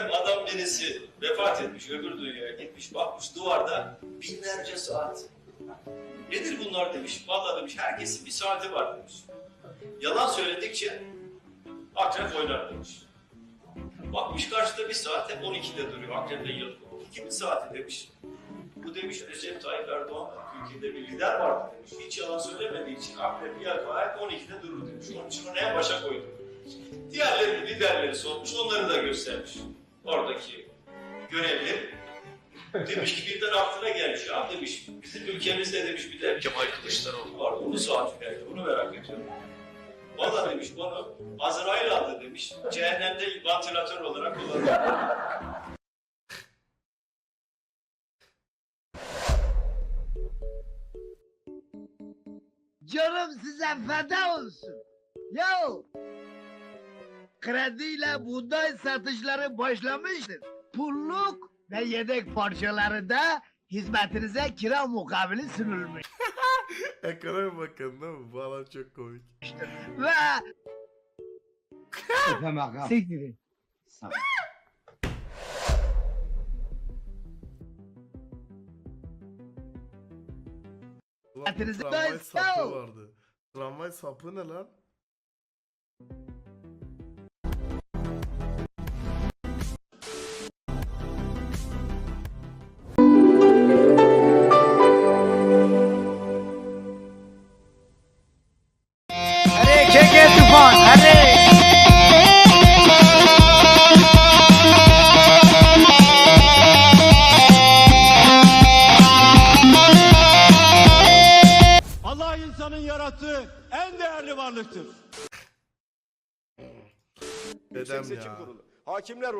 Efendim adam birisi vefat etmiş, öbür dünyaya gitmiş, bakmış duvarda binlerce saat. Nedir bunlar demiş. Vallahi demiş herkesin bir saati var demiş. Yalan söyledikçe akrep oynar demiş. Bakmış karşıda bir saat hep 12'de duruyor. Akrep'e yıl. Kimin saati demiş. Bu demiş Recep Tayyip Erdoğan ülkede bir lider vardı demiş. Hiç yalan söylemediği için akrep yakalayıp 12'de durur demiş. Onun için onu en başa koydu. Diğerleri liderleri sormuş, onları da göstermiş. Oradaki görevli. Demiş ki birden aklına gelmiş. Ya demiş, bizim ülkemizde demiş bir de Kemal Kılıçdaroğlu var. Onun saati nerede? Bunu merak ediyorum. Valla demiş bana Azrail aldı demiş. Cehennemde vantilatör olarak kullanıyor. Canım size feda olsun. Yahu krediyle buğday satışları başlamıştır. Pulluk ve yedek parçaları da hizmetinize kira mukabili sunulmuş. Ekrana bakın değil mi? Bu adam çok komik. ve Siktirin. Ulan tramvay sapı sağ ol. vardı. Tramvay sapı ne lan?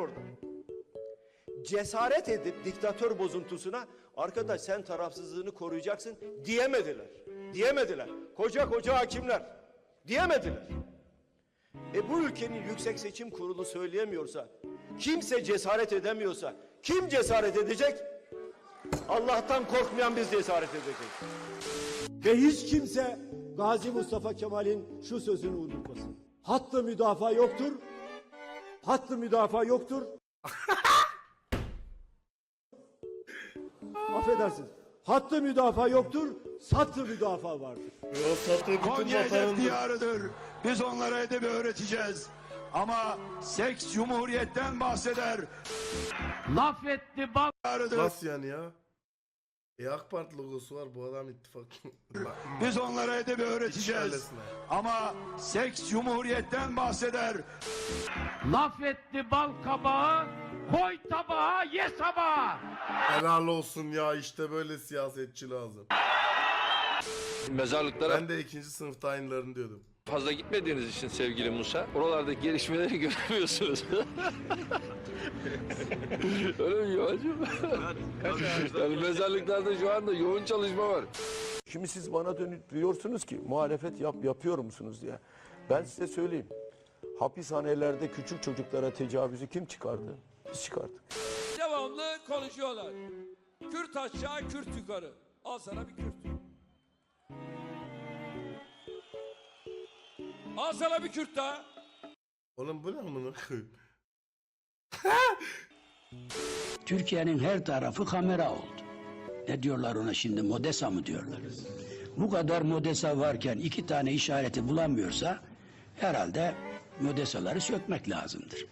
Orada. Cesaret edip diktatör bozuntusuna arkadaş sen tarafsızlığını koruyacaksın diyemediler. Diyemediler. Koca koca hakimler diyemediler. E bu ülkenin Yüksek Seçim Kurulu söyleyemiyorsa, kimse cesaret edemiyorsa kim cesaret edecek? Allah'tan korkmayan biz cesaret edeceğiz. Ve hiç kimse Gazi Mustafa Kemal'in şu sözünü unutmasın. Hattı müdafaa yoktur. Hattı müdafaa yoktur. Affedersiniz. Hattı müdafaa yoktur. Sattı müdafaa vardır. Satı bütün Konya vatanındır. diyarıdır. Biz onlara edebi öğreteceğiz. Ama seks cumhuriyetten bahseder. Laf etti bak. Diyarıdır. Nasıl yani ya? E AK Parti logosu var bu adam ittifak. Biz onlara edebi öğreteceğiz. Ama seks cumhuriyetten bahseder. Laf etti bal kabağı. Koy tabağa ye sabağa. Helal olsun ya işte böyle siyasetçi lazım. Mezarlıklara Ben de ikinci sınıfta aynılarını diyordum. Fazla gitmediğiniz için sevgili Musa, oralardaki gelişmeleri göremiyorsunuz. Öyle mi Yuvacım? yani mezarlıklarda şu anda yoğun çalışma var. Şimdi siz bana dönüp diyorsunuz ki muhalefet yap, yapıyor musunuz diye. Ben size söyleyeyim. Hapishanelerde küçük çocuklara tecavüzü kim çıkardı? Biz çıkardık. devamlı konuşuyorlar. Kürt aşağı, Kürt yukarı. Al sana bir Kürt. Al sana bir Kürt daha. Oğlum bu ne amına koyayım? Türkiye'nin her tarafı kamera oldu. Ne diyorlar ona şimdi Modesa mı diyorlar? Bu kadar Modesa varken iki tane işareti bulamıyorsa herhalde Modesaları sökmek lazımdır.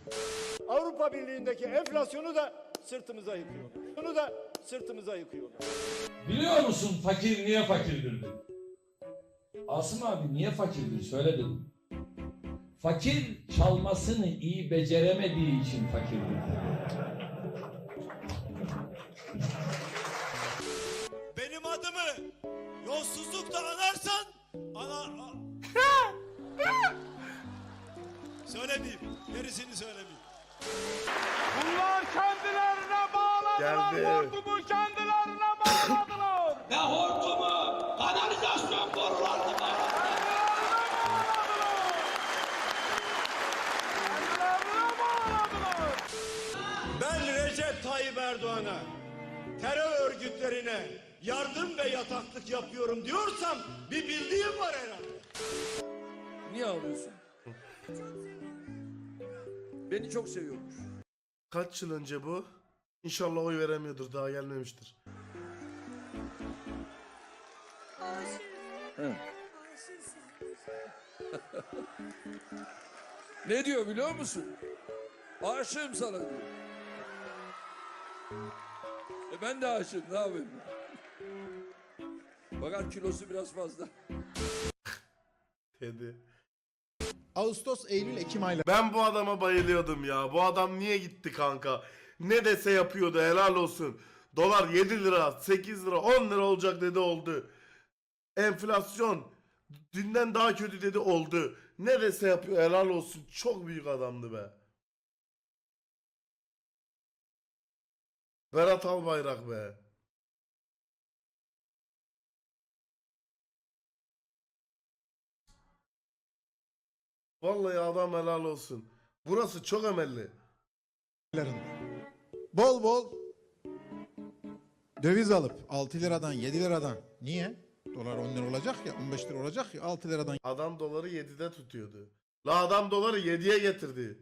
Avrupa Birliği'ndeki enflasyonu da sırtımıza yıkıyorlar. Bunu da sırtımıza yıkıyorlar. Biliyor musun fakir niye fakirdir? Asım abi niye fakirdir? Söyle dedim. Fakir çalmasını iyi beceremediği için fakirdir. Benim adımı yolsuzlukla anarsan ana... Söylemeyeyim. Gerisini söylemeyeyim. Bunlar kendilerine bağladılar. Geldi. Hortumu kendilerine bağladılar. Ne hortumu? Kanalizasyon borularını Ben Recep Tayyip Erdoğan'a terör örgütlerine yardım ve yataklık yapıyorum diyorsam bir bildiğim var herhalde. Niye ağlıyorsun? Beni çok seviyormuş. Kaç yıl önce bu? İnşallah oy veremiyordur daha gelmemiştir. Ne diyor biliyor musun? Aşığım sana diyor. E ben de aşığım ne yapayım? Fakat kilosu biraz fazla. Dedi. Ağustos, Eylül, Ekim ayları. Ben bu adama bayılıyordum ya. Bu adam niye gitti kanka? Ne dese yapıyordu helal olsun. Dolar 7 lira, 8 lira, 10 lira olacak dedi oldu. Enflasyon dünden daha kötü dedi oldu. Ne dese yapıyor helal olsun. Çok büyük adamdı be. Berat Albayrak be. Vallahi adam helal olsun. Burası çok emelli. Bol bol döviz alıp 6 liradan 7 liradan. Niye? Dolar 10 lira olacak ya 15 lira olacak ya 6 liradan Adam doları 7'de tutuyordu. La adam doları 7'ye getirdi.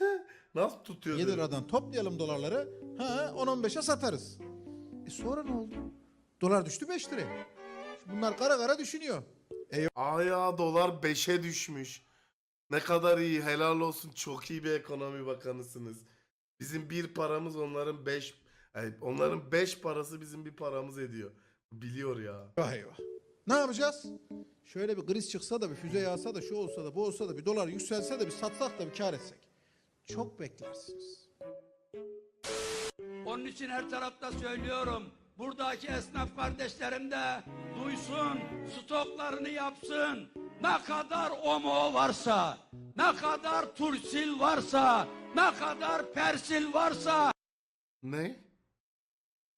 Nasıl tutuyordu? 7 liradan toplayalım dolarları. Ha 10-15'e satarız. E sonra ne oldu? Dolar düştü 5 liraya. Şimdi Bunlar kara kara düşünüyor. Aya dolar 5'e düşmüş. Ne kadar iyi helal olsun çok iyi bir ekonomi bakanısınız. Bizim bir paramız onların 5 yani onların 5 parası bizim bir paramız ediyor. Biliyor ya. Vay eyvah. Ne yapacağız? Şöyle bir kriz çıksa da bir füze yağsa da şu olsa da bu olsa da bir dolar yükselse de bir satsak da bir kar etsek. Çok beklersiniz. Onun için her tarafta söylüyorum. Buradaki esnaf kardeşlerim de duysun, stoklarını yapsın. Ne kadar omo varsa, ne kadar tursil varsa, ne kadar persil varsa, Ne?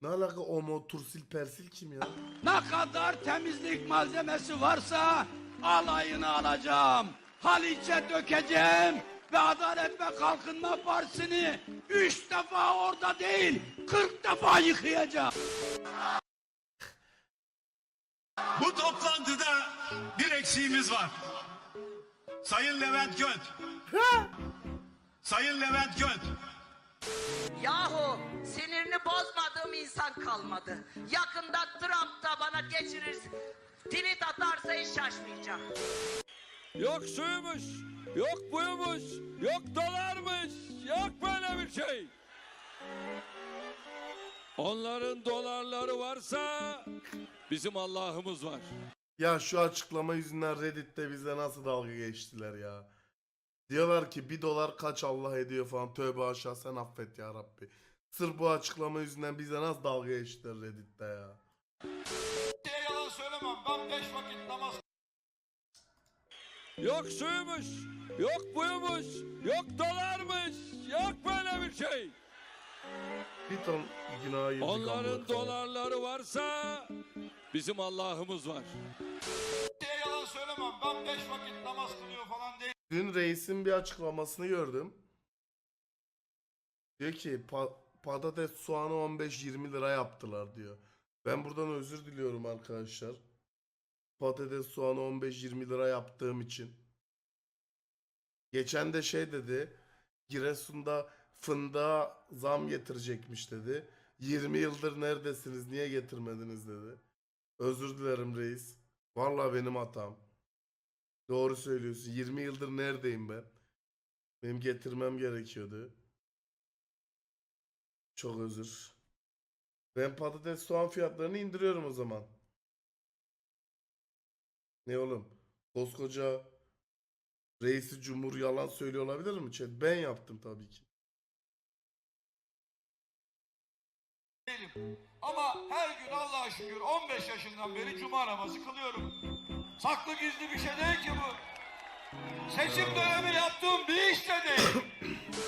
Ne alaka Omo, Tursil, Persil kim ya? ne kadar temizlik malzemesi varsa alayını alacağım. Haliç'e dökeceğim ve Adalet ve Kalkınma Partisi'ni üç defa orada değil, kırk defa yıkayacağım. Bu toplantıda bir eksiğimiz var. Sayın Levent Göt. Sayın Levent Göt. Yahu sinirini bozmadığım insan kalmadı. Yakında Trump da bana geçirir. Tweet atarsa hiç şaşmayacağım. Yok suymuş, yok buymuş, yok dolarmış, yok böyle bir şey. Onların dolarları varsa bizim Allah'ımız var. Ya şu açıklama yüzünden Reddit'te bize nasıl dalga geçtiler ya. Diyorlar ki bir dolar kaç Allah ediyor falan. Tövbe aşağı sen affet ya Rabbi. Sırf bu açıklama yüzünden bize nasıl dalga geçtiler Reddit'te ya. yalan söylemem. Ben beş vakit namaz Yok suymuş, yok buymuş, yok dolarmış, yok böyle bir şey. Bir ton günah yedik Onların dolarları varsa bizim Allah'ımız var. yalan söylemem. Ben beş vakit namaz kılıyor falan değil. Dün reisin bir açıklamasını gördüm. Diyor ki "Pa- patates soğanı 15-20 lira yaptılar diyor. Ben buradan özür diliyorum arkadaşlar. Patates soğanı 15-20 lira yaptığım için. Geçen de şey dedi. Giresun'da fındığa zam getirecekmiş dedi. 20 yıldır neredesiniz niye getirmediniz dedi. Özür dilerim reis. Vallahi benim hatam. Doğru söylüyorsun. 20 yıldır neredeyim ben? Benim getirmem gerekiyordu. Çok özür. Ben patates soğan fiyatlarını indiriyorum o zaman. Ne oğlum? Koskoca reisi cumhur yalan söylüyor olabilir mi? Chat? Ben yaptım tabii ki. Ama her gün Allah'a şükür 15 yaşından beri cuma namazı kılıyorum. Saklı gizli bir şey değil ki bu. Seçim dönemi yaptığım bir iş de değil.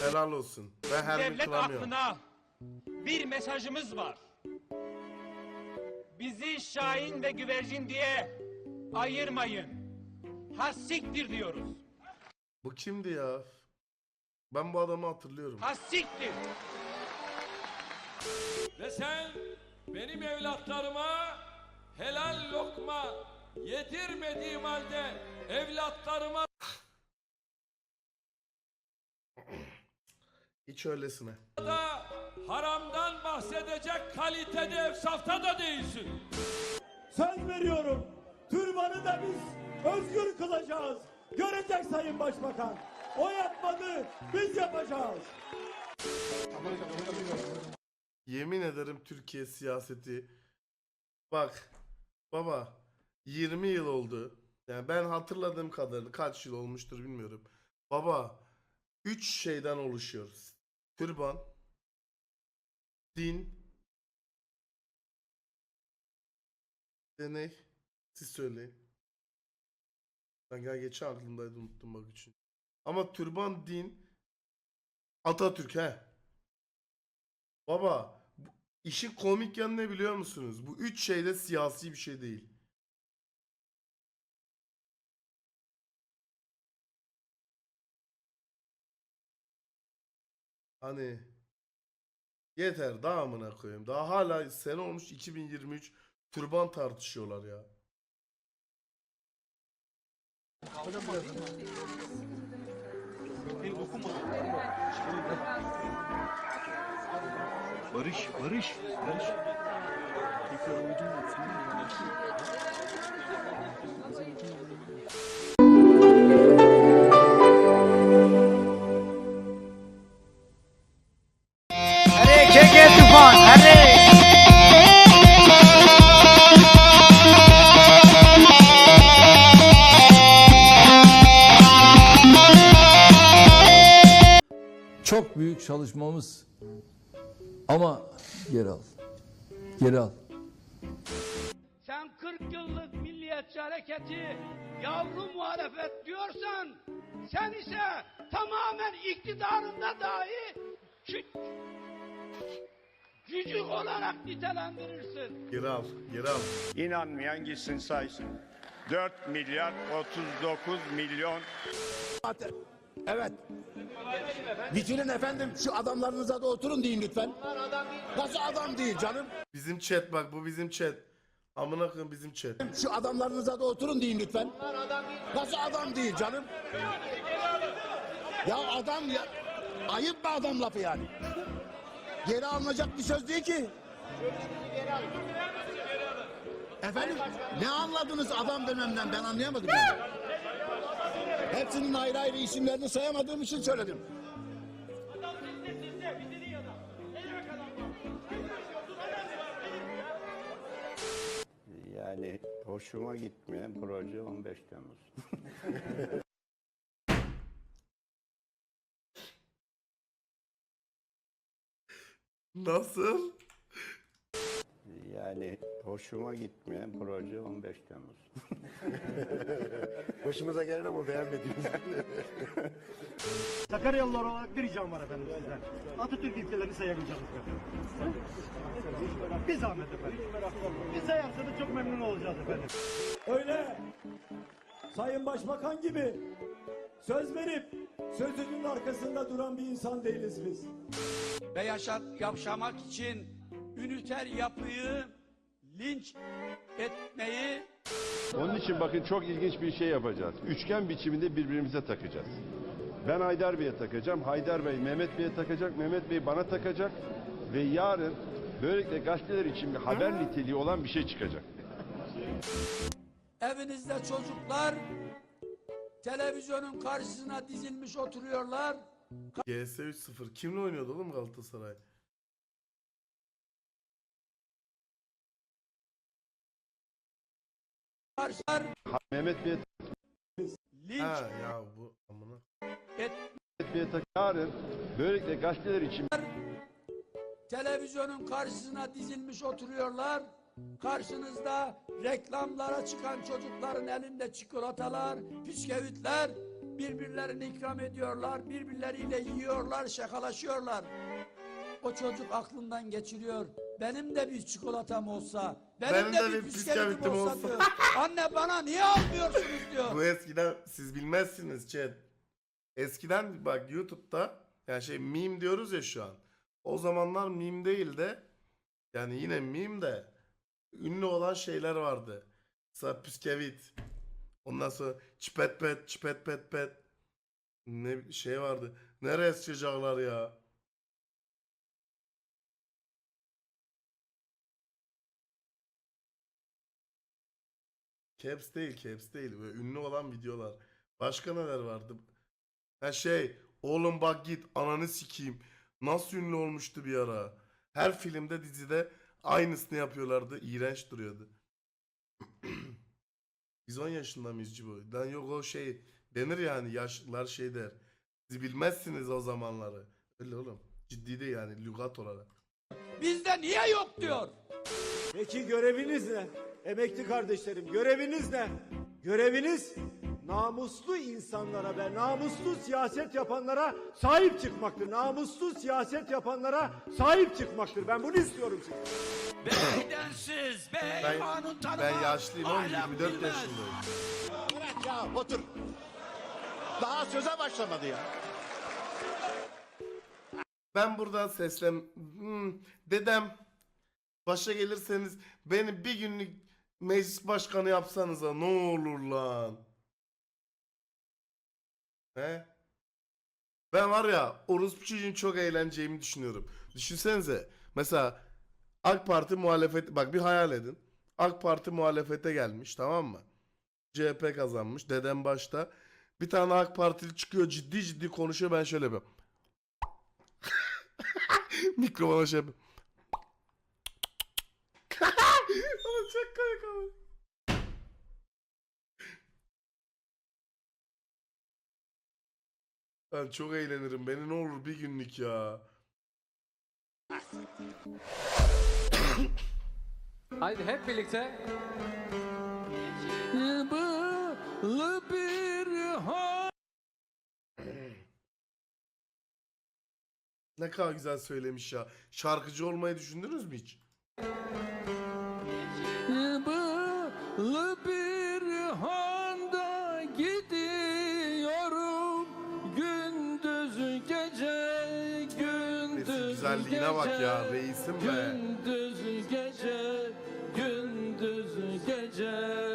Helal olsun. Ben her gün kılamıyorum. bir mesajımız var. Bizi Şahin ve Güvercin diye ayırmayın. Hassiktir diyoruz. Bu kimdi ya? Ben bu adamı hatırlıyorum. Hassiktir. Ve sen benim evlatlarıma helal lokma yedirmediğim halde evlatlarıma Hiç öylesine. da haramdan bahsedecek kalitede efsafta da değilsin. Söz veriyorum. Türbanı da biz özgür kılacağız. Görecek Sayın Başbakan. O yapmadı, biz yapacağız. Yemin ederim Türkiye siyaseti. Bak baba 20 yıl oldu. Yani ben hatırladığım kadarıyla kaç yıl olmuştur bilmiyorum. Baba 3 şeyden oluşuyoruz. Türban, din, bir de ne? Siz söyleyin. Ben gel geçen aklımdaydı unuttum bak üçün. Ama türban, din, Atatürk he. Baba işin komik yanı ne biliyor musunuz? Bu üç şey de siyasi bir şey değil. Hani yeter daha amına koyayım. Daha hala sene olmuş 2023 türban tartışıyorlar ya. Barış, Barış, Barış. अरे ama geri al. Geri al. Sen 40 yıllık milliyetçi hareketi yavru muhalefet diyorsan sen ise tamamen iktidarında dahi kü- cücük olarak nitelendirirsin. Geri al, geri al. İnanmayan gitsin saysın. 4 milyar 39 milyon Evet. Bitirin efendim şu adamlarınıza da oturun deyin lütfen. Nasıl adam değil canım? Bizim chat bak bu bizim chat. Amına koyayım bizim chat. Şu adamlarınıza da oturun deyin lütfen. Nasıl adam değil canım? Ya adam ya. Ayıp mı adam lafı yani? Geri alınacak bir söz değil ki. Efendim ne anladınız adam dememden ben anlayamadım. Yani. Hepsinin ayrı ayrı isimlerini sayamadığım için söyledim. Yani hoşuma gitmeyen proje 15 Temmuz. Nasıl? Yani hoşuma gitmeyen proje 15 Temmuz. Hoşumuza gelen ama beğenmediğimiz. Sakaryalılar olarak bir ricam var efendim sizden. Atatürk ilkelerini sayabileceğiz efendim. Bir zahmet efendim. Bir sayarsanız çok memnun olacağız efendim. Öyle Sayın Başbakan gibi söz verip sözünün arkasında duran bir insan değiliz biz. Ve yaşat, yaşamak için üniter yapıyı linç etmeyi Onun için bakın çok ilginç bir şey yapacağız. Üçgen biçiminde birbirimize takacağız. Ben Haydar Bey'e takacağım. Haydar Bey Mehmet Bey'e takacak. Mehmet Bey bana takacak. Ve yarın böylelikle gazeteler için bir haber niteliği olan bir şey çıkacak. evinizde çocuklar televizyonun karşısına dizilmiş oturuyorlar. GS 3-0. Kimle oynuyordu oğlum Galatasaray? Ha- Mehmet Bey'e linç Ha ya bu amına. et Mehmet Bey'e tak. Yarın böylelikle gazeteler için televizyonun karşısına dizilmiş oturuyorlar. Karşınızda reklamlara çıkan çocukların elinde çikolatalar, bisküvitler birbirlerini ikram ediyorlar, birbirleriyle yiyorlar, şakalaşıyorlar. O çocuk aklından geçiriyor. Benim de bir çikolatam olsa, benim, Benim de, de bir bisküvitim olsa, olsa. diyor. Anne bana niye almıyorsunuz diyor. Bu eskiden siz bilmezsiniz chat. Eskiden bak YouTube'da yani şey meme diyoruz ya şu an. O zamanlar meme değil de yani yine meme de ünlü olan şeyler vardı. Mesela püskevit. Ondan sonra çipet pet çipet pet pet. Ne şey vardı. Nereye sıçacaklar ya? Caps değil, caps değil. Böyle ünlü olan videolar. Başka neler vardı? Ha şey, oğlum bak git ananı sikeyim. Nasıl ünlü olmuştu bir ara. Her filmde dizide aynısını yapıyorlardı. İğrenç duruyordu. Biz 10 yaşında mıyız Cibo? Lan yok o şey denir yani yaşlılar şey der. Siz bilmezsiniz o zamanları. Öyle oğlum. Ciddi de yani lügat olarak. Bizde niye yok diyor. Peki göreviniz ne? Emekli kardeşlerim göreviniz ne? Göreviniz namuslu insanlara ve namuslu siyaset yapanlara sahip çıkmaktır. Namuslu siyaset yapanlara sahip çıkmaktır. Ben bunu istiyorum sizden. Beydensiz, bey Ben, kanun tanımaz. ben yaşlıyım oğlum ahlak 24 bilmez. yaşındayım. Bırak ya otur. Daha söze başlamadı ya. Ben buradan seslem... Hmm, dedem başa gelirseniz beni bir günlük meclis başkanı yapsanıza ne olur lan. He? Ben var ya orospu çocuğun çok eğleneceğimi düşünüyorum. Düşünsenize mesela AK Parti muhalefet bak bir hayal edin. AK Parti muhalefete gelmiş tamam mı? CHP kazanmış dedem başta. Bir tane AK Partili çıkıyor ciddi ciddi konuşuyor ben şöyle yapıyorum. Mikrofona şey yapıyorum. Ama. Ben çok eğlenirim. Beni ne olur bir günlük ya. Haydi hep birlikte. Yıbılı bir Ne kadar güzel söylemiş ya. Şarkıcı olmayı düşündünüz mü hiç? Yıbılı bir handa gidiyorum. Gündüz gece gündüz Resim güzelliğine bak ya, gece, reisim be. Gündüz gece gündüz gece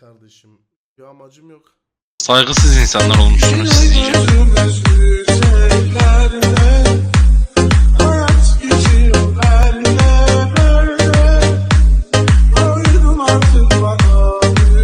kardeşim? Bir amacım yok. Saygısız insanlar olmuşsunuz siz iyice.